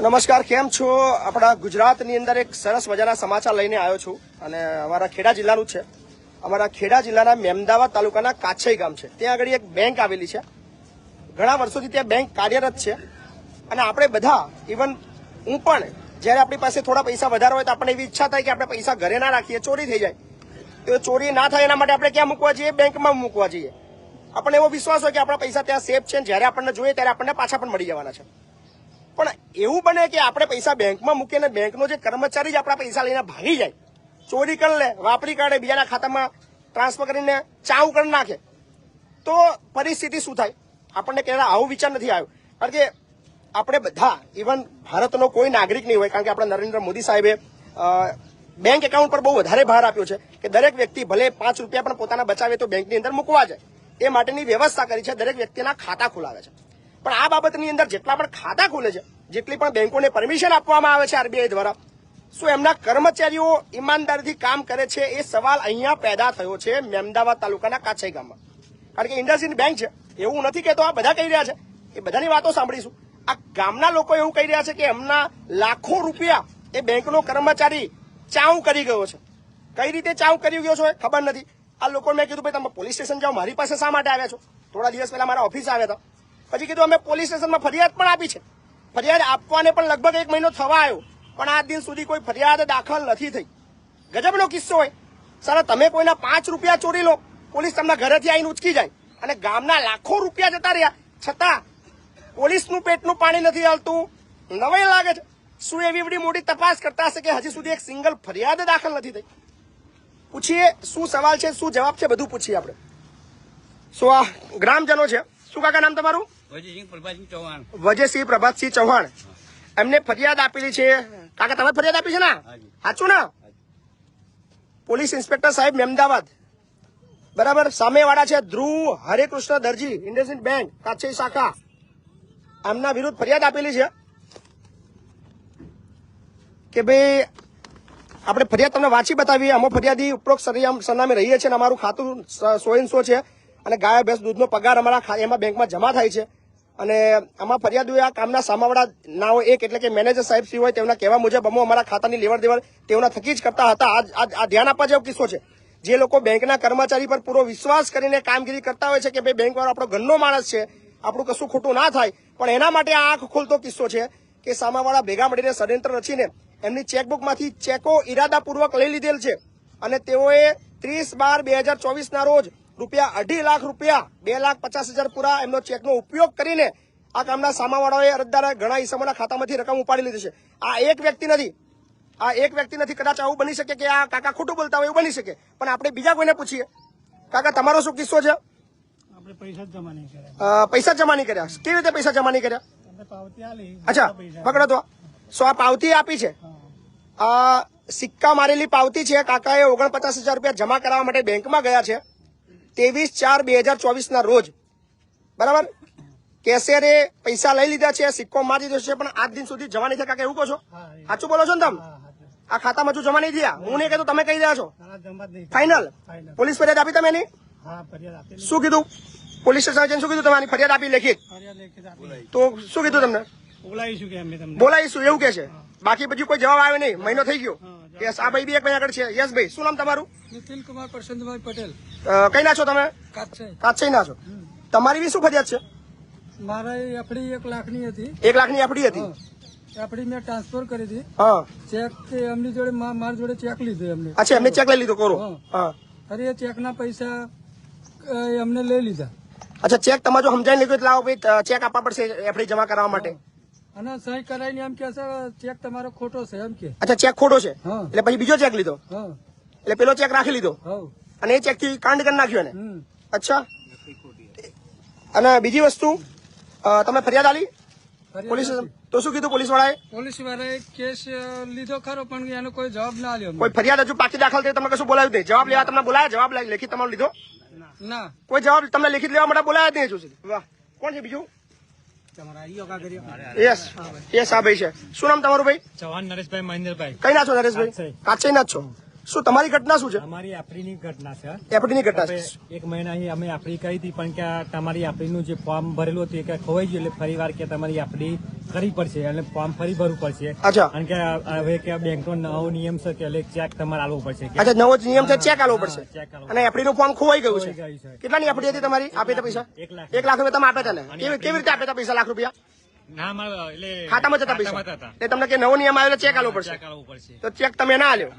નમસ્કાર, કેમ છો? આપણા ગુજરાતની અંદર એક સરસ મજાના સમાચાર લઈને આવ્યો છું અને અમારા ખેડા જિલ્લાનું છે. અમારા ખેડા જિલ્લાના મેમદાવાદ તાલુકાના કાછઈ ગામ છે. ત્યાં આગળ એક બેંક આવેલી છે. ઘણા વર્ષોથી ત્યાં બેંક કાર્યરત છે. અને આપણે બધા ઇવન હું પણ, જ્યારે આપણી પાસે થોડા પૈસા વધારે હોય તો આપણને એવી ઈચ્છા થાય કે આપણે પૈસા ઘરે ના રાખીએ, ચોરી થઈ જાય. તો ચોરી ના થાય એના માટે આપણે ક્યાં મૂકવા જઈએ? બેંકમાં મૂકવા જઈએ. આપણને એવો વિશ્વાસ હોય કે આપણા પૈસા ત્યાં સેફ છે જ્યારે આપણને જોઈએ ત્યારે આપણને પાછા પણ મળી જવાના છે. પણ એવું બને કે આપણે પૈસા બેંકમાં મૂકીને બેંકનો જે કર્મચારી જ આપણા પૈસા લઈને ભાગી જાય. ચોરી કરી લે, વાપરી કાઢે, બીજાના ખાતામાં ટ્રાન્સફર કરીને ચાવ કરી નાખે. તો પરિસ્થિતિ શું થાય? આપણને ક્યારે આવો વિચાર નથી આવ્યો. કારણ કે આપણે બધા ઇવન ભારતનો કોઈ નાગરિક નહીં હોય, કારણ કે આપણા નરેન્દ્ર મોદી સાહેબે બેંક એકાઉન્ટ પર બહુ વધારે ભાર આપ્યો છે કે દરેક વ્યક્તિ ભલે પાંચ રૂપિયા પણ પોતાના બચાવે તો બેંકની અંદર મૂકવા જાય. એ માટેની વ્યવસ્થા કરી છે, દરેક વ્યક્તિના ખાતા ખોલાવે છે. પણ આ બાબતની અંદર જેટલા પણ ખાતા ખોલે છે, જેટલી પણ બેંકોને પરમિશન આપવામાં આવે છે આરબીઆઈ દ્વારા, શું એમના કર્મચારીઓ ઈમાનદારીથી કામ કરે છે એ સવાલ અહીંયા પેદા થયો છે મેમદાવાદ તાલુકાના કાછાઈ ગામમાં. કારણ કે ઇન્ડસઇન્ડ બેંક છે, એવું નથી કહેતો, આ બધા કહી રહ્યા છે. એ બધાની વાતો સાંભળીશું. આ ગામના લોકો એવું કહી રહ્યા છે કે એમના લાખો રૂપિયા એ બેંકનો કર્મચારી ચાઉ કરી ગયો છે. કઈ રીતે ચાઉ કરી ગયો છો ખબર નથી. આ લોકો મેં કીધું, ભાઈ, તમે પોલીસ સ્ટેશન જાઓ, મારી પાસે શા માટે આવ્યા છો? થોડા દિવસ પહેલા મારા ઓફિસ આવ્યા હતા. પછી કીધું અમે પોલીસ સ્ટેશનમાં ફરિયાદ પણ આપી છે. ફરિયાદ આપવાને પણ લગભગ એક મહિનો થવા આવ્યો પણ આ દિન સુધી કોઈ ફરિયાદ દાખલ નથી થઈ. ગજબનો કિસ્સો હોય. સારા તમે કોઈના પાંચ રૂપિયા ચોરી લો, પોલીસ તમને ઘરેથી આવીને ઉચકી જાય. અને ગામના લાખો રૂપિયા જતા રહ્યા. છતાં, પોલીસનું પેટનું પાણી નથી હાલતું. નવાઈ લાગે છે. શું એવી બધી મોટી તપાસ કરતા હશે કે હજી સુધી એક સિંગલ ફરિયાદ દાખલ નથી થઈ? પૂછીએ, શું સવાલ છે, શું જવાબ છે, બધું પૂછીએ આપણે. શું આ ગ્રામજનો છે? શું કાકા નામ તમારું? વજયસિંહ પ્રભાતસિંહ ચૌહાણ. એમને ફરિયાદ આપેલી છે. કાકા તમે ફરિયાદ આપી છે ને. સાચું ને? પોલીસ ઇન્સ્પેક્ટર સાહેબ મેમદાવાદ. બરાબર? સામેવાળા છે ધ્રુવ હરેકૃષ્ણ દરજી ઇન્ડસઇન્ડ બેંક કાચી શાખા. આમના વિરુદ્ધ ફરિયાદ આપેલી છે. કે ભાઈ આપણે ફરિયાદ તમને વાંચી બતાવીએ. અમે ફરિયાદી ઉપરોક્ત સરનામ- સરનામે રહીએ છીએ અને અમારું ખાતું સો ઇન સો છે. અને ગાય ભેંસ દૂધનો પગાર અમારા એમાં બેંકમાં જમા થાય છે. અને આમાં ફરિયાદ આ કામના સામાવાળા નાઓ એક, એટલે કે મેનેજર સાહેબ શ્રી હોય તેમના કહેવા મુજબ અમો અમારા ખાતાની લેવડ દેવડ તેઓના થકી જ કરતા હતા. આ આ- આ ધ્યાન આપવા જેવો કિસ્સો છે. જે લોકો બેંકના કર્મચારી પર પૂરો વિશ્વાસ કરીને કામગીરી કરતા હોય છે કે ભાઈ બેંકવાળો આપણો ઘરનો માણસ છે, આપણું કશું ખોટું ના થાય. પણ એના માટે આ આંખ ખોલતો કિસ્સો છે કે સામાવાળા ભેગા મળીને ષડયંત્ર રચીને એમની ચેકબુકમાંથી ચેકો ઇરાદાપૂર્વક લઈ લીધેલ છે. અને તેઓએ ત્રીસ બાર બે હજાર ચોવીસના રોજ રૂપિયા અઢી લાખ રૂપિયા બે લાખ પચાસ હજાર પૂરા એમનો ચેકનો ઉપયોગ કરીને આ કામના સામાવાળાઓએ અરજદારે ઘણા ઇસમોના ખાતામાંથી રકમ ઉપાડી લીધી છે. આ એક વ્યક્તિ નથી. આ એક વ્યક્તિ નથી. કદાચ આવું બની શકે કે આ કાકા ખોટું બોલતા હોય એવું બની શકે. પણ આપણે બીજા કોઈને પૂછીએ. કાકા તમારો શું કિસ્સો છે? પૈસા જમા નહીં કર્યા. કેવી રીતે પૈસા જમા નહીં કર્યા? અચ્છા પકડો તો. સો આ પાવતી આપી છે? આ સિક્કા મારેલી પાવતી છે. કાકાએ ઓગણપચાસ હજાર રૂપિયા જમા કરાવવા માટે બેંકમાં ગયા છે. ત્રેવીસ ચાર બે હજાર ચોવીસ ના રોજ. બરાબર? કેસેરે પૈસા લઈ લીધા છે સિક્કો મારી દીધો છે પણ આજ દિન સુધી જવા નહીં થયા. કાકા એવું કહો છો? સાચું બોલો છો ને તમે? આ ખાતામાં હજુ જમા નહીં થયા. હું નહીં કહેતો તમે કહી રહ્યા છો. ફાઇનલ. પોલીસ ફરિયાદ આપી તમે એની? શું કીધું? પોલીસ સ્ટેશન શું કીધું તમારી ફરિયાદ આપી લેખિત? તો શું કીધું તમને? બોલાવીશું એવું કે છે. બાકી પછી કોઈ જવાબ આવે નહીં. મહિનો થઈ ગયો. યસ આ ભાઈ બી એક ભાઈ આગળ છે. યસ ભાઈ શું નામ તમારું? નિતિલ કુમાર પ્રસન્નભાઈ પટેલ. કઈ ના છો તમે? કાચે. કાચઈ ના છો. તમારી બી શું ફરિયાદ છે? મારા એફડી એક લાખની હતી. એક લાખની એફડી હતી? એફડી મેં ટ્રાન્સફર કરી હતી. હા. ચેક એમની જોડે મારી જોડે ચેક લીધો એમને. અચ્છા એમને ચેક લઈ લીધો કરો. અરે એ ચેકના પૈસા એમને લઈ લીધા. અચ્છા ચેક તમારે સમજાવી લીધું એટલે આવો ભાઈ ચેક આપવા પડશે એફડી જમા કરાવવા માટે. અને સહી કરાવીને એમ કે છે ચેક તમારો ખોટો છે એમ કે. અચ્છા ચેક ખોટો છે. એટલે પછી બીજો ચેક લીધો? એટલે પેલો ચેક રાખી લીધો? અને એ ચેકથી કાંડ કરી નાખ્યો એને? અચ્છા. અને બીજી વસ્તુ તમે ફરિયાદ આલી? પોલીસ તો શું કીધું પોલીસ વાળાએ પોલીસ વાળાએ કેસ લીધો ખરો પણ એનો કોઈ જવાબ ના આલ્યો કોઈ ફરિયાદ હજુ પાકી દાખલ થઈ તમને કશું બોલાવ્યું નહીં. જવાબ લેવા તમને બોલાયા? જવાબ લેખિત તમારો લીધો? ના. કોઈ જવાબ તમને લેખિત લેવા માટે બોલાયા જ નહીં હજુ સુધી? વાહ. કોણ છે બીજું? યસ યસ આ ભાઈ છે. શું નામ તમારું ભાઈ? જવાન નરેશભાઈ મહેન્દ્રભાઈ. કઈ ના છો નરેશભાઈ? કાચઈ. ના છો. શું તમારી ઘટના શું છે? અમારી આપણીની ઘટના છે. એફડી ઘટના છે. એક મહિના અહીં અમે આપણી કહી હતી પણ કે આ તમારી આપણીનું જે ફોર્મ ભરેલું હતું એ કે ખોવાઈ ગયું એટલે ફરી વાર કે તમારી આપણી કરવી પડશે અને ફોર્મ ફરી ભરવું પડશે. અચ્છા. કારણ કે હવે કે બેંક નો નવો નિયમ છે કે ચેક તમારે આલવો પડશે અચ્છા નવો જ નિયમ છે ચેક આલવો પડશે. અને એફડી નું ફોર્મ ખોવાઈ ગયું છે. કેટલા. કેટલાની એફડી હતી તમારી? આપી હતા પૈસા? એક લાખ રૂપિયા તમે આપ્યા હતા ને કેવી રીતે આપ્યા હતા પૈસા લાખ રૂપિયા? ખાતામાં જ હતા ખાતામાં જ પૈસા. એટલે તમને કે નવો નિયમ આવ્યો ચેક આલવો પડશે. તો ચેક તમે ના આલ્યો?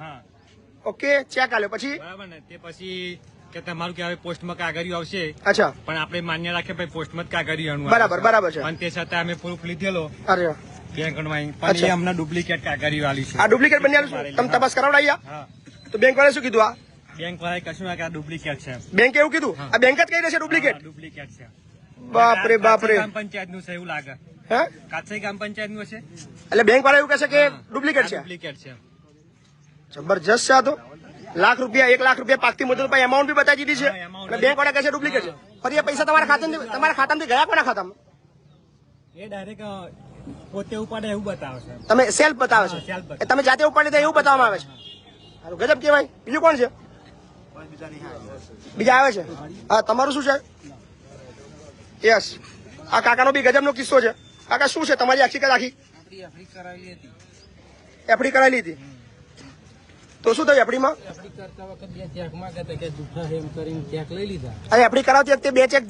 ઓકે ચેક આલ્યો. પછી? બરાબર ને તે પછી કે તમારું કે હવે પોસ્ટમાં કાગળિયું આવશે. અચ્છા. પણ આપણે માન્ય રાખીએ ભાઈ પોસ્ટમાં જ કાગળિયું બરાબર, બરાબર છે. અને તે છતાં અમે પ્રૂફ લીધેલો. અરે બેંકમાં પણ એ અમને ડુપ્લિકેટ કાગળિયું આલી છે. આ ડુપ્લિકેટ બની આવ્યું તમે તપાસ કરાવડાવી હા. તો બેંક વાળા શું કીધું આ? બેંક વાળાએ કશું આ ડુપ્લિકેટ છે. બેંકે એવું કીધું? આ બેંક જ કહી રહેશે ડુપ્લિકેટ ડુપ્લિકેટ છે બાપ રે બાપ રે ગ્રામ પંચાયતનું છે એવું લાગે. હે? કાછઈ ગ્રામ પંચાયતનું છે? એટલે બેંક વાળા એવું કહે છે કે ડુપ્લિકેટ છે? ડુપ્લિકેટ છે. જબરજસ્ત છે આ તો. લાખ રૂપિયા એક લાખ રૂપિયા પાકતી મુદત પર એમાઉન્ટ બી બતાવી દીધી છે. અને બેંક વાળા કહે છે ડુપ્લિકેટ છે. ફરી એ પૈસા તમારા ખાતામાંથી તમારા ખાતામાંથી ગયા કોના ખાતામાં? એ ડાયરેક્ટ પોતે ઉપાડે એવું બતાવે છે. તમે સેલ્ફ બતાવે છે. તમે જાતે ઉપાડી દે એવું બતાવવામાં આવે છે. હાલો ગજબ કહેવાય. બીજું કોણ છે? બીજા આવે છે. હા તમારું શું છે? યસ આ કાકાનો બી ગજબનો કિસ્સો છે. કાકા શું છે? તમારી હકીકત આખી? એફડી કરાવેલી હતી. એફડી કરાવેલી હતા. કે શું થયું એફડીમાં કરીને ચેક અરે એફડી કરાવતી વખતે બે ચેક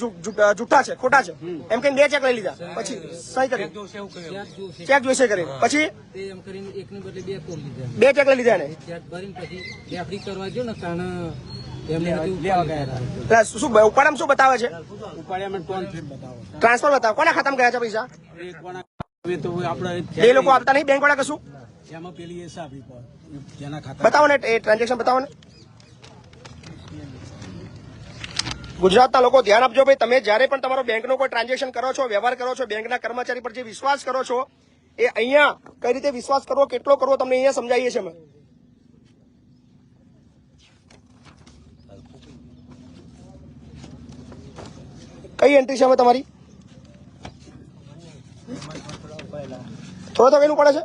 જૂઠા છે ખોટા છે. એમ કહીને બે ચેક લઈ લીધા. પછી સહી કરી. ચેક જોશે ચેક જોઈશે કરી. પછી? તે એમ કરીને એકને બદલે બે તોડ લીધા. બે ચેક લઈ લીધા ને શું ઉપાડામાં શું બતાવે છે? ટ્રાન્સફર બતાવે. કોના ખાતામાં ગયા છે પૈસા? તો એ લોકો આપતા નહીં? બેંક વાળા કશું? એમાં પેલી એ સાબી જેના ખાતા બતાવો ને, એ ટ્રાન્ઝેક્શન બતાવો ને. ગુજરાતના લોકો ધ્યાન આપજો ભાઈ, તમે જ્યારે પણ તમારો બેંકનો કોઈ ટ્રાન્ઝેક્શન કરો છો, વ્યવહાર કરો છો, બેંકના કર્મચારી પર જે વિશ્વાસ કરો છો, એ અહીંયા કઈ રીતે વિશ્વાસ કરવો, કેટલો કરવો, તમને અહીંયા સમજાવીએ છીએ અમે. કઈ એન્ટ્રી છે અમે તમારી? થોડો તો કઈનું પડે છે.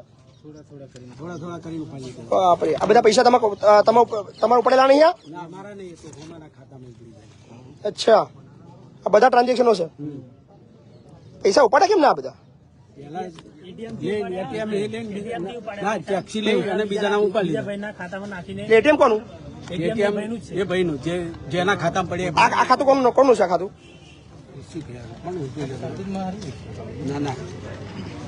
થોડા કરીને ઉપાડી બાપરે આ બધા પૈસા તમારા તમારા તમારા પડેલા નહીં ના અમારા નહીં તો હોમાના ખાતામાં ઉતરી જાય. અચ્છા. આ બધા ટ્રાન્ઝેક્શનો છે? પૈસા ઉપાડે કેમ ના બધા? ઉપાડી એટીએમ કોનું? એટીએમ એ ભાઈનું જે જેના ખાતામાં પડે આ ખાતું કોનું કોનું છે આ ખાતું? ના ના.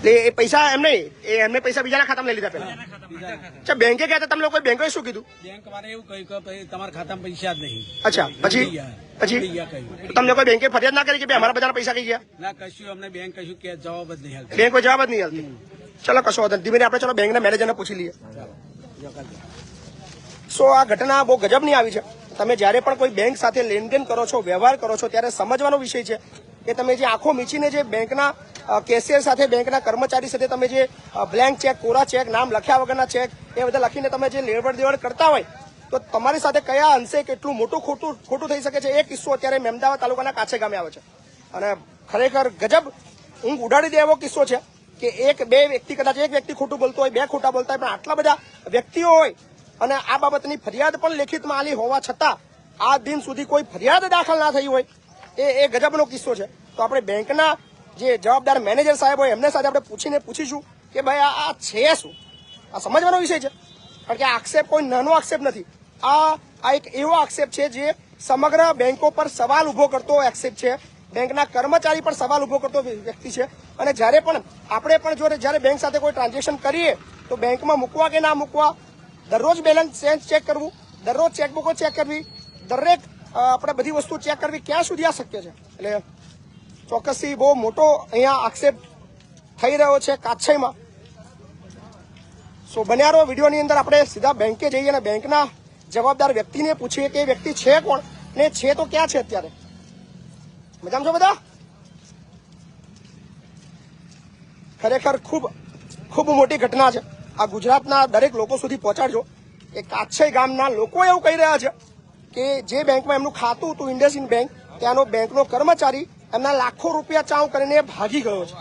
એટલે એ પૈસા એમ નહીં એ એમને પૈસા બીજાના ખાતામાં લઈ લીધા પેલા અચ્છા બેંકે ગયા હતા તમે લોકોએ બેંકે શું કીધું? બેંક વાળા એવું કહ્યું કે તમારા ખાતામાં પૈસા જ નહીં. અચ્છા પછી? પછી? તમને કોઈ બેંકે ફરિયાદ ના કરી કે અમારા બધા પૈસા કઈ ગયા? ના કશું અમને બેંક કશું કે જવાબ જ નહીં બેંક કોઈ જવાબ જ નહીં હાલતી. ચલો કશો વાંધો ધીમે આપણે ચલો બેંકના મેનેજરને પૂછી લઈએ. સો આ ઘટના બહુ ગજબની આવી છે. તમે જ્યારે પણ કોઈ બેંક સાથે લેનદેન કરો છો વ્યવહાર કરો છો ત્યારે સમજવાનો વિષય છે કે તમે જે આંખો મીચીને જે બેંકના કેશિયર સાથે બેંકના કર્મચારી સાથે તમે જે બ્લેન્ક ચેક કોરા ચેક નામ લખ્યા વગરના ચેક એ બધા લખીને તમે જે લેવડ દેવડ કરતા હોય, તો તમારી સાથે કયા અંશે કેટલું મોટું ખોટું ખોટું થઈ શકે છે એ કિસ્સો અત્યારે મહેમદાવાદ તાલુકાના કાછે ગામે આવે છે. અને ખરેખર ગજબ, ઊંઘ ઉડાડી દે એવો કિસ્સો છે કે એક, બે વ્યક્તિ કદાચ એક વ્યક્તિ ખોટું બોલતો હોય, બે ખોટા બોલતા હોય, પણ આટલા બધા વ્યક્તિઓ હોય, અને આ બાબતની ફરિયાદ પણ લેખિતમાં આલી હોવા છતાં, આ દિન સુધી કોઈ ફરિયાદ દાખલ ના થઈ હોય, એ એ ગજબનો કિસ્સો છે. તો આપણે બેંકના જે જવાબદાર મેનેજર સાહેબ હોય, એમને સાથે આપણે પૂછીને પૂછીશું કે ભાઈ આ છે શું? આ સમજવાનો વિષય છે. કારણ કે આક્ષેપ કોઈ નાનો આક્ષેપ નથી. આ આ એક એવો આક્ષેપ છે જે સમગ્ર બેંકો પર સવાલ ઊભો કરતો આક્ષેપ છે. બેંકના કર્મચારી પર સવાલ ઊભો કરતો વ્યક્તિ છે. અને જ્યારે પણ આપણે પણ જો જ્યારે બેંક સાથે કોઈ ટ્રાન્ઝેક્શન કરીએ, તો બેંકમાં મૂકવા કે ના મૂકવા દરરોજ બેલેન્સ ચેક કરવું, દરરોજ ચેકબુકો ચેક કરવી, દરેક આપણે બધી વસ્તુ ચેક કરવી ક્યાં સુધી આ શક્ય છે? એટલે ચોક્કસથી બહુ મોટો અહીંયા આક્ષેપ થઈ રહ્યો છે કાછઈમાં સો બન્યારો વિડીયોની અંદર આપણે સીધા બેંકે જઈએ અને બેંકના જવાબદાર વ્યક્તિને પૂછીએ કે વ્યક્તિ છે કોણ ને છે તો ક્યાં છે અત્યારે? મજામાં છો બધા? ખરેખર ખૂબ ખૂબ મોટી ઘટના છે. આ ગુજરાતના દરેક લોકો સુધી પહોંચાડજો. કે કાછઈ ગામના લોકો એવું કહી રહ્યા છે કે જે બેંકમાં એમનું ખાતું હતું, ઇન્ડસઇન્ડ બેંક, ત્યાંનો બેંકનો કર્મચારી એમના લાખો રૂપિયા ચાઉ કરીને ભાગી ગયો છે.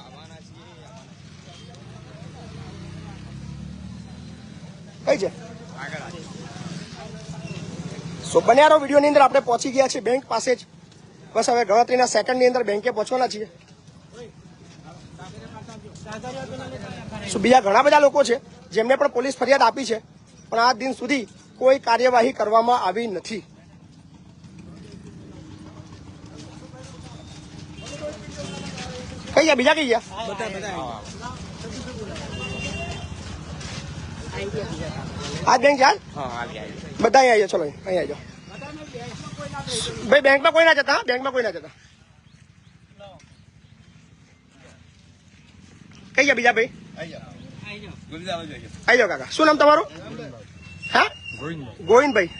કઈ છે? સો બન્યારો વિડીયોની અંદર આપણે પહોંચી ગયા છીએ બેંક પાસે જ. બસ હવે ગણતરીના સેકન્ડની અંદર બેંકે પહોંચવાના છીએ. શું બીજા ઘણા બધા લોકો છે, જેમને પણ પોલીસ ફરિયાદ આપી છે, પણ આ દિન સુધી કોઈ કાર્યવાહી કરવામાં આવી નથી. કઈ ગયા બીજા કઈ ગયા બધા બધા આ બેંક યાર બધા અહીંયા આવ્યા ચલો અહીંયા આવજો ભાઈ બેંકમાં કોઈ ના જતા હા? બેંકમાં કોઈ ના જતા કઈ ગયા બીજા ભાઈ આવી જાઓ કાકા શું નામ તમારું હા ગોવિંદભાઈ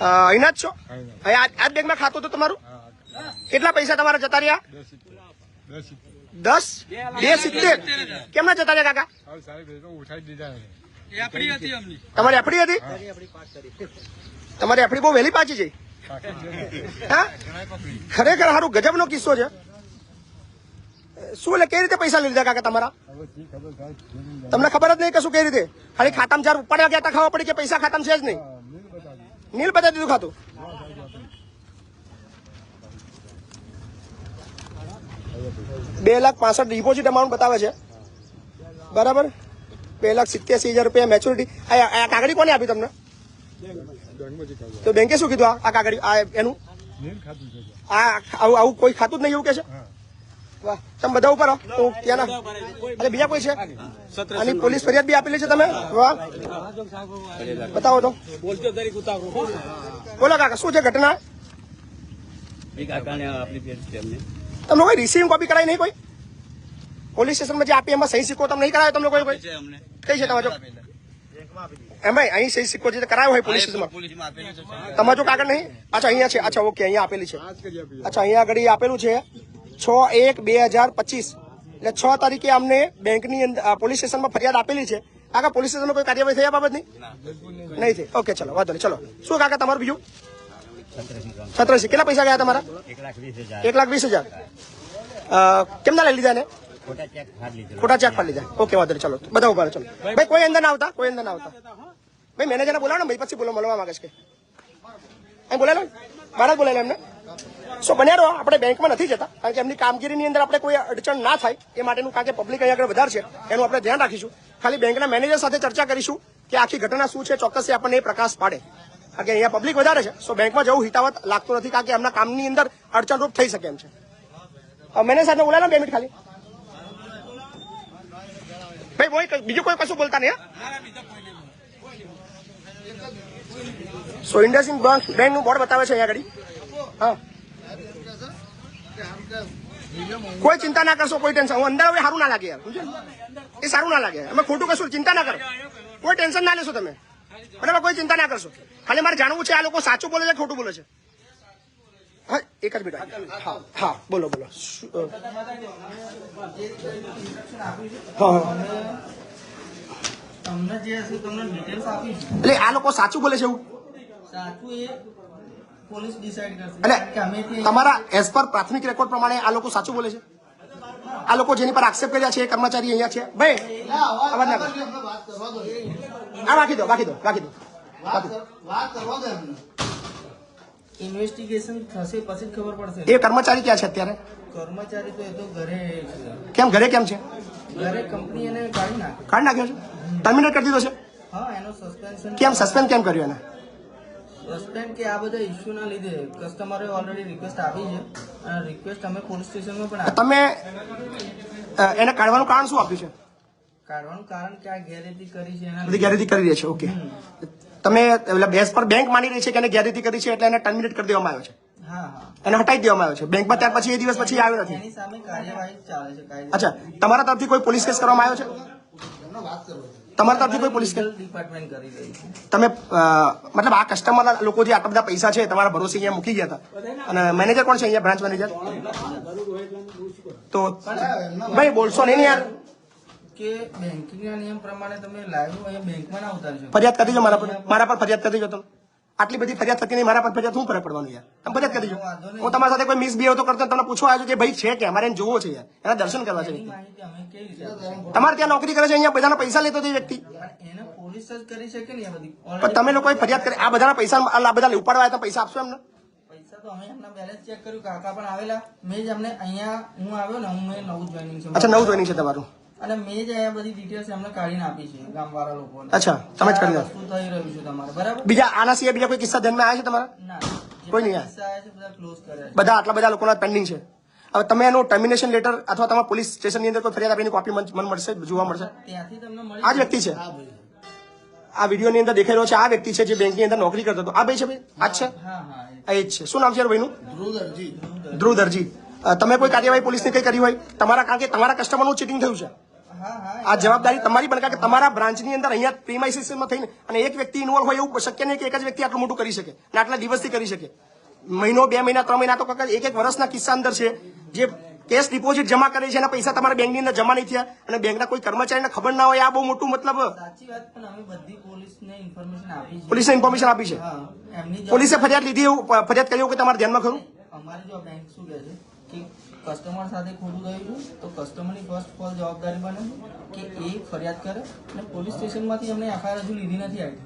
અહીંના જ છો આ બેંકમાં ખાતું હતું તમારું કેટલા પૈસા તમારા જતા રહ્યા દસ બે સિત્તેર. કેમ ના જતા રહ્યા કાકા? તમારી એફડી હતી? તમારી એફડી બહુ વહેલી પાછી છે. હા? ખરેખર સારું ગજબનો કિસ્સો છે. શું એટલે કઈ રીતે પૈસા લઈ લીધા કાકા તમારા? તમને ખબર જ નહીં કશું કઈ રીતે? ખાલી ખાતામાં ચાર ઉપાડ્યા ગયા ખાવા પડી કે પૈસા ખાતામાં છે જ નહીં? નીલ બતાવી દીધું ખાતું. બે લાખ પાસઠ ડિપોઝિટ અમાઉન્ટ બતાવે છે. બરાબર? બે લાખ સિત્યાસી હજાર રૂપિયા મેચ્યોરિટી આ કાગળી કોને આપી તમને? તો બેંકે શું કીધું આ- કાગળી આ એનું? આ આવું આવું કોઈ ખાતું જ નહીં એવું કે છે? વાહ, તમે બધા ઉપર તો ત્યાંના અરે બીજા કોઈ છે? આની પોલીસ ફરિયાદ બી આપેલી છે તમે? વાહ. બતાવો તો. બોલો કાકા, શું છે ઘટના? તમને કોઈ રિસીવિંગ કોપી કરાવી નહીં કોઈ? પોલીસ સ્ટેશનમાં જે આપી એમાં સહી સિક્કો તમને નહીં કરાયો તમને કોઈ કોઈ? છે અમને? કઈ છે તમારો? એમાં અહીં સહી સિક્કો જે કરાયો હોય પોલીસ સ્ટેશનમાં તમારો કાગળ નહીં? અચ્છા અહીંયા છે. અચ્છા ઓકે અહીંયા આપેલી છે. અચ્છા અહીંયા આગળ આપેલું છે. છ એક બે હજાર પચીસ. એટલે છ તારીખે અમને બેંકની અંદર પોલીસ સ્ટેશનમાં ફરિયાદ આપેલી છે. કાકા પોલીસ સ્ટેશનમાં કોઈ કાર્યવાહી થઈ આ બાબતની? નહીં થઈ. ઓકે ચલો વાંધો નહીં. ચલો. શું કાકા તમારું બીજું? સત્તરસી કેટલા પૈસા ગયા તમારા? એક લાખ વીસ હજાર. અ, કેમના લઈ લીધા ને ખોટા ચેક ફાડી લીધા. ઓકે વાંધો ચલો. બધા ઊભા ચલો. ભાઈ કોઈ અંદર ના આવતા? કોઈ અંદર ના આવતા? ભાઈ મેનેજરને બોલાવો ને ભાઈ પછી બોલો મળવા માંગે છે અહીં બોલાય લો બહાર જ બોલાય લો એમને. સો બન્યા રહો. આપણે બેંકમાં નથી જતા કારણ કે એમની કામગીરીની અંદર આપણે કોઈ અડચણ ના થાય. એ માટેનું કારણ કે પબ્લિક અહીંયા આગળ વધારે છે. એનું આપણે ધ્યાન રાખીશું. ખાલી બેંકના મેનેજર સાથે ચર્ચા કરીશું કે આખી ઘટના શું છે ચોક્કસ આપણને એ પ્રકાશ પાડે. કારણ કે અહીંયા પબ્લિક વધારે છે. સો બેંકમાં જવું હિતાવત લાગતું નથી કારણ કે એમના કામની અંદર અડચણરૂપ થઈ શકે એમ છે. મેનેજર સાહેબને બોલાય લો બે મિનિટ ખાલી. ભાઈ કોઈ બીજું કોઈ કશું બોલતા નહીં? સો ઇન્ડસઇન્ડ બેંક બેંકનું બોર્ડ બતાવે છે અહીંયા આગળ. હા. કોઈ ચિંતા ના કરશો, કોઈ ટેન્શન. હું અંદર હવે સારું ના લાગે યાર એ સારું ના લાગે. અમે ખોટું કશું ચિંતા ના કરો. કોઈ ટેન્શન ના લેશો તમે. બરાબર કોઈ ચિંતા ના કરશો. ખાલી મારે જાણવું છે આ લોકો સાચું બોલે છે ખોટું બોલે છે? હા એક જ બેટા હા હા બોલો બોલો. એટલે આ લોકો સાચું બોલે છે એવું? એટલે તમારા એઝ પર પ્રાથમિક રેકોર્ડ પ્રમાણે આ લોકો સાચું બોલે છે? આ લોકો જેની પર આક્ષેપ કર્યા છે એ કર્મચારી અહીંયા છે. ભાઈ અવાજ ના આ રાખી દો બાકી દો બાકી દો. ઇન્વેસ્ટિગેશન થશે પછી ખબર પડશે. એ કર્મચારી ક્યાં છે અત્યારે? કર્મચારી તો એ તો ઘરે કેમ ઘરે કેમ છે? ઘરે કંપની એને કાઢી કાઢી નાખ્યો છે? ટર્મિનેટ કરી દીધો છે? હા એનો સસ્પેન્શન કેમ સસ્પેન્ડ કેમ કર્યું એને? સસ્પેન્ડ કે આ બધા ઇસ્યુના લીધે કસ્ટમરે ઓલરેડી રિક્વેસ્ટ આપી છે. અને રિક્વેસ્ટ અમે પોલીસ સ્ટેશનમાં પણ તમે એને કાઢવાનું કારણ શું આપ્યું છે? કાઢવાનું કારણ કે આ ગેરરીતિ કરી છે એના બધી લીધે. કરી રહી છે ઓકે તમે એટલે બેસ પર બેંક માની રહી છે કે એને ગેરરીતિ કરી છે એટલે એને ટર્મિનેટ કરી દેવામાં આવ્યો છે? હા હા. એને હટાવી દેવામાં આવ્યો છે? બેંકમાં ત્યાર પછી એ દિવસ પછી આવ્યો નથી? એની સામે કાર્યવાહી ચાલે છે કાયદે અચ્છા તમારા તરફથી કોઈ પોલીસ કેસ કરવામાં આવ્યો છે. તમારા તરફથી કોઈ પોલીસ ડિપાર્ટમેન્ટ કરી રહી છે. તમે મતલબ આ કસ્ટમર લોકો જે આટલા બધા પૈસા છે તમારા ભરોસે અહીંયા મૂકી ગયા હતા. અને મેનેજર કોણ છે અહીંયા બ્રાન્ચ મેનેજર તો ભાઈ બોલશો નહીં યાર. કે બેન્કિંગના નિયમ પ્રમાણે તમે લાઈવ અહીંયા બેંકમાં ના ઉતારી ફરિયાદ કરી દેજો મારા પર. મારા પર ફરિયાદ કરી દેજો તમે. આટલી બધી ફરિયાદ થતી નહીં મારા પર ફરિયાદ શું ફરક પડવાનું યાર? તમે ફરિયાદ કરી દેજો. હું તમારા સાથે કોઈ મિસબિહેવ તો કરતો તમને પૂછવા આવ્યો કે ભાઈ છે કે અમારે એને જોવો છે યાર. એના દર્શન કરવા છે? તમારે ત્યાં નોકરી કરે છે અહીંયા બધાના પૈસા લેતો તે વ્યક્તિ. પણ તમે લોકોએ ફરિયાદ કરી આ બધાના પૈસા આ બધા ઉપાડવા તમે પૈસા આપશો એમને? અચ્છા નવું જોઈનિંગ છે તમારું. અને મેં જ આ બધી ડિટેલ્સ એમને કાઢીને આપી છે ગામવાળા લોકોને. અચ્છા, તમે જ કાઢી શું થઈ રહ્યું છે તમારે બરાબર? બીજા આના સિવાય બીજા કોઈ કિસ્સા ધ્યાનમાં આવ્યા છે તમારા? ના કોઈ નહીં કિસ્સા આવ્યા છે બધા ક્લોઝ કર્યા છે. બધા આટલા બધા લોકોના પેન્ડિંગ છે. હવે તમે એનું ટર્મિનેશન લેટર અથવા તમારા પોલીસ સ્ટેશનની અંદર કોઈ ફરિયાદ આપીને કોપી મને મને મળશે જોવા મળશે? ત્યાંથી તમને મળી આ જ વ્યક્તિ છે? આ વિડીયોની અંદર દેખાઈ રહ્યો છે આ વ્યક્તિ છે જે બેંકની અંદર નોકરી કરતો હતો. આ ભાઈ છે ભાઈ? આ જ છે? હા હા એ આ જ છે. શું નામ છે ભાઈનું? ધ્રુવ દરજી. અ, તમે કોઈ કાર્યવાહી પોલીસની કઈ કરી હોય? તમારા કારણ કે તમારા કસ્ટમરનું ચીટિંગ થયું છે. આ જવાબદારી તમારી પણ કારણ કે તમારા બ્રાન્ચની અંદર અહીંયા પ્રીમાઇસીસમાં થઈને અને એક વ્યક્તિ ઇન્વોલ્વ હોય એવું શક્ય નહીં કે એક જ વ્યક્તિ આટલું મોટું કરી શકે અને આટલા દિવસથી કરી શકે. મહિનો બે મહિના ત્રણ મહિના તો કાકા એક એક વર્ષના કિસ્સા અંદર છે. જે કેશ ડિપોઝિટ જમા કરે છે એના પૈસા તમારા બેંકની અંદર જમા નહીં થયા અને બેંકના કોઈ કર્મચારીને ખબર ના હોય આ બહુ મોટું મતલબ પોલીસને ઇન્ફોર્મેશન આપી છે. પોલીસે ફરિયાદ લીધી એવું ફરિયાદ કરી એવું કે તમારા ધ્યાનમાં ખરું? અમારી જો બેંક શું કહે છે કસ્ટમર સાથે ખોટું થયું તો કસ્ટમરની ફર્સ્ટ ઓફ જવાબદારી બને કે એ ફરિયાદ કરે અને પોલીસ સ્ટેશનમાંથી અમને એફઆઈઆર હજુ લીધી નથી આવી.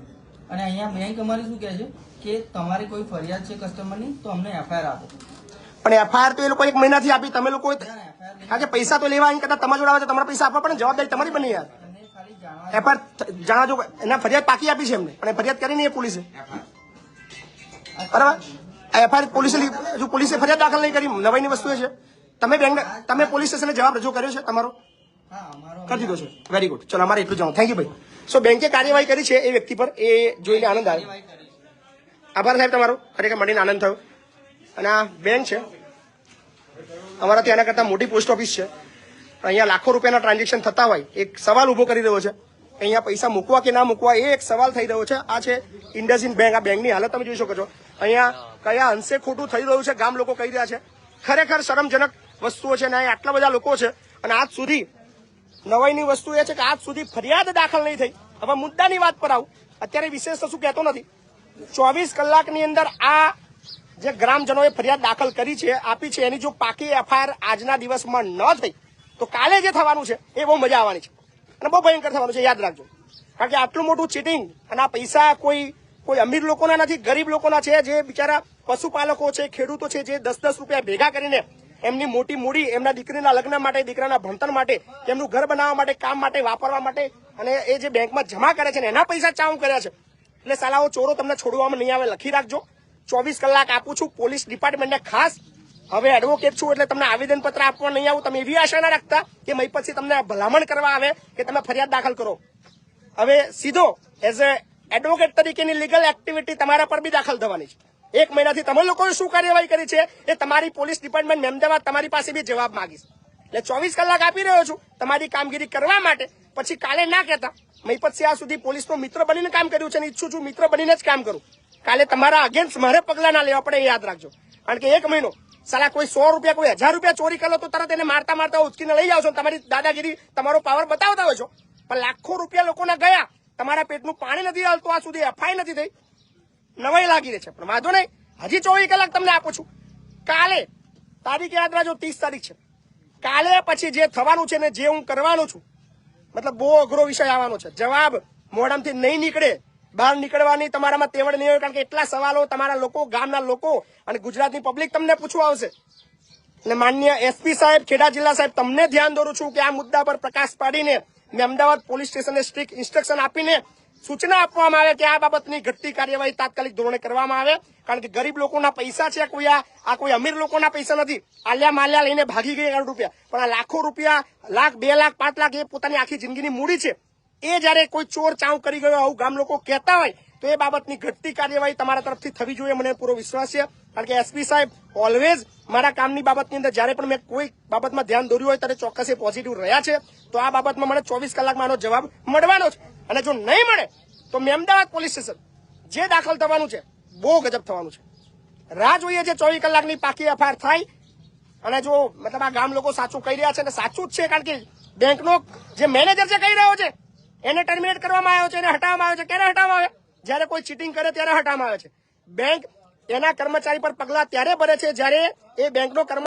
અને અહીંયા બેંક અમારી શું કહે છે? કે તમારી કોઈ ફરિયાદ છે કસ્ટમરની તો અમને એફઆઈઆર આપો. પણ એફઆઈઆર તો એ લોકો એક મહિનાથી આપી તમે લોકો કારણ કે પૈસા તો લેવા અહીં કદાચ તમારા જોડે આવે તો તમારા પૈસા આપવા પણ જવાબદારી તમારી બની યાર. એફઆઈઆર જણાજો એના ફરિયાદ પાકી આપી છે એમને પણ ફરિયાદ કરી નહીં એ પોલીસે. બરાબર? એફઆઈઆર પોલીસે હજુ પોલીસે ફરિયાદ દાખલ નહીં કરી નવાઈની વસ્તુ છે. તમે બેંક તમે પોલીસ સ્ટેશને જવાબ રજૂ કર્યો છે તમારો? હા કરી દીધો છે. વેરી ગુડ ચલો અમારે એટલું જણાવો થેન્ક યુ ભાઈ. સો બેંકે કાર્યવાહી કરી છે એ વ્યક્તિ પર. એ જોઈને આનંદ આવ્યો આભાર સાહેબ તમારો. ખરેખર મળીને આનંદ થયો. અને આ બેંક છે. અમારા ત્યાંના કરતાં મોટી પોસ્ટ ઓફિસ છે. અહીંયા લાખો રૂપિયાના ટ્રાન્ઝેક્શન થતા હોય. એક સવાલ ઊભો કરી રહ્યો છે. અહીંયા પૈસા મૂકવા કે ના મૂકવા એ એક સવાલ થઈ રહ્યો છે. આ છે ઇન્ડસઇન્ડ બેંક. આ બેંકની હાલત તમે જોઈ શકો છો. અહીંયા કયા અંશે ખોટું થઈ રહ્યું છે ગામ લોકો કહી રહ્યા છે. ખરેખર શરમજનક વસ્તુઓ છે અને અહીંયા આટલા બધા લોકો છે. અને આજ સુધી નવાઈની વસ્તુ એ છે કે આજ સુધી ફરિયાદ દાખલ નહીં થઈ. હવે મુદ્દાની વાત પર આવું. અત્યારે વિશેષ તો શું કહેતો નથી. ચોવીસ કલાકની અંદર આ જે ગ્રામજનોએ ફરિયાદ દાખલ કરી છે, આપી છે, એની જો પાકી એફઆઈઆર આજના દિવસમાં ન થઈ, તો કાલે જે થવાનું છે, એ બહુ મજા આવવાની છે. અને બહુ ભયંકર થવાનું છે, યાદ રાખજો. કારણ કે આટલું મોટું ચીટિંગ અને આ પૈસા કોઈ કોઈ અમીર લોકોના નથી, ગરીબ લોકોના છે, જે બિચારા પશુપાલકો છે, ખેડૂતો છે, જે દસ દસ રૂપિયા ભેગા કરીને એમની મોટી મૂડી એમના દીકરીના લગ્ન માટે, દીકરાના ભણતર માટે, એમનું ઘર બનાવવા માટે, કામ માટે, વાપરવા માટે અને એ જે બેંકમાં જમા કરે છે ને, એના પૈસા ચાઉ કર્યા છે. એટલે સાલાઓ, ચોરો તમને છોડવામાં નહીં આવે, લખી રાખજો. ચોવીસ કલાક આપું છું, પોલીસ ડિપાર્ટમેન્ટને ખાસ. હવે એડવોકેટ છું એટલે તમને આવેદન પત્ર આપવા નહીં આવું. તમે એવી આશા ના રાખતા કે મય પછી તમને ભલામણ કરવા આવે કે તમે ફરિયાદ દાખલ કરો. હવે સીધો એઝ અ એડવોકેટ તરીકેની લીગલ એક્ટિવિટી તમારા પર બી દાખલ થવાની છે. એક મહિનાથી તમે લોકોએ શું કાર્યવાહી કરી છે? એ તમારી પોલીસ ડિપાર્ટમેન્ટ અમદાવાદ તમારી પાસે બી જવાબ માંગીશ. એટલે ચોવીસ કલાક આપી રહ્યો છું તમારી કામગીરી કરવા માટે. પછી કાલે ના કહેતા. મહિપત આ સુધી પોલીસનો મિત્ર બનીને કામ કર્યું છે અને ઈચ્છું છું મિત્ર બનીને જ કામ કરું. કાલે તમારા અગેન્સ્ટ મારે પગલા ના લેવા પડે એ યાદ રાખજો. કારણ કે એક મહિનો. સાલા કોઈ સો રૂપિયા, કોઈ હજાર રૂપિયા ચોરી કરો તો તરત એને મારતા મારતા ઉચકીને લઈ જાવ છો તમારી દાદાગીરી, તમારો પાવર બતાવતા હોય છો. પણ લાખો રૂપિયા લોકોના ગયા. તમારા પેટનું પાણી નથી હાલતું, આ સુધી એફઆઈ નથી થઈ. નવાઈ લાગી રહી છે. પણ વાંધો નહીં. હજી ચોવીસ કલાક તમને આપું છું. કાલે તારીખ યાદ રાખજો, ત્રીસ તારીખ છે. કાલે પછી જે થવાનું છે ને જે હું કરવાનું છું, મતલબ બહુ અઘરો વિષય આવવાનો છે. જવાબ મોઢામાંથી નહીં નીકળે, બહાર નીકળવાની તમારામાં તેવડ નહીં હોય, કારણ કે એટલા સવાલો તમારા લોકો, ગામના લોકો અને ગુજરાતની પબ્લિક તમને પૂછવા આવશે. એટલે માન્ય એસપી સાહેબ, ખેડા જિલ્લા સાહેબ, તમને ધ્યાન દોરું છું કે આ મુદ્દા પર પ્રકાશ પાડીને મેં અમદાવાદ પોલીસ સ્ટેશનને સ્ટ્રિક્ટ ઇન્સ્ટ્રક્શન આપીને સૂચના આપવામાં આવે કે આ બાબતની ઘટતી કાર્યવાહી તાત્કાલિક ધોરણે કરવામાં આવે, કારણ કે ગરીબ લોકોના પૈસા છે કોઈ આ કોઈ અમીર લોકોના પૈસા નથી. આલ્યા માલ્યા લઈને ભાગી ગયા કરોડ રૂપિયા. પણ આ લાખો રૂપિયા, લાખ, બે લાખ, પાંચ લાખ એ પોતાની આખી જિંદગીની મૂડી છે. એ જયારે કોઈ ચોર ચાવ કરી ગયો, આવું ગામ લોકો કહેતા હોય, તો એ બાબતની ઘટતી કાર્યવાહી તમારા તરફથી થવી જોઈએ, મને પૂરો વિશ્વાસ છે. કારણ કે એસપી સાહેબ ઓલવેઝ મારા કામની બાબતની અંદર જ્યારે પણ મેં કોઈ બાબતમાં ધ્યાન દોર્યું હોય, ત્યારે ચોક્કસ એ પોઝિટિવ રહ્યા છે. તો આ બાબતમાં મને ચોવીસ કલાકમાં આનો જવાબ મળવાનો છે. અને જો નહીં મળે, તો મેમદાવાદ પોલીસ સ્ટેશન, જે દાખલ થવાનું છે, બહુ ગજબ થવાનું છે. રાહ જોઈએ છે ચોવીસ કલાકની પાકી એફઆઈઆર થાય, અને જો મતલબ આ ગામ લોકો સાચું કહી રહ્યા છે અને સાચું જ છે, કારણ કે બેંકનો જે મેનેજર છે કહી રહ્યો છે, એને ટર્મિનેટ કરવામાં આવ્યો છે, એને હટાવવામાં આવ્યો છે. ક્યારે હટાવવામાં આવે? જ્યારે કોઈ ચીટિંગ કરે ત્યારે હટાવવામાં આવે છે. બેંક એના કર્મચારી પર પગલાં ત્યારે ભરે છે, જ્યારે એ બેંકનો કર્મ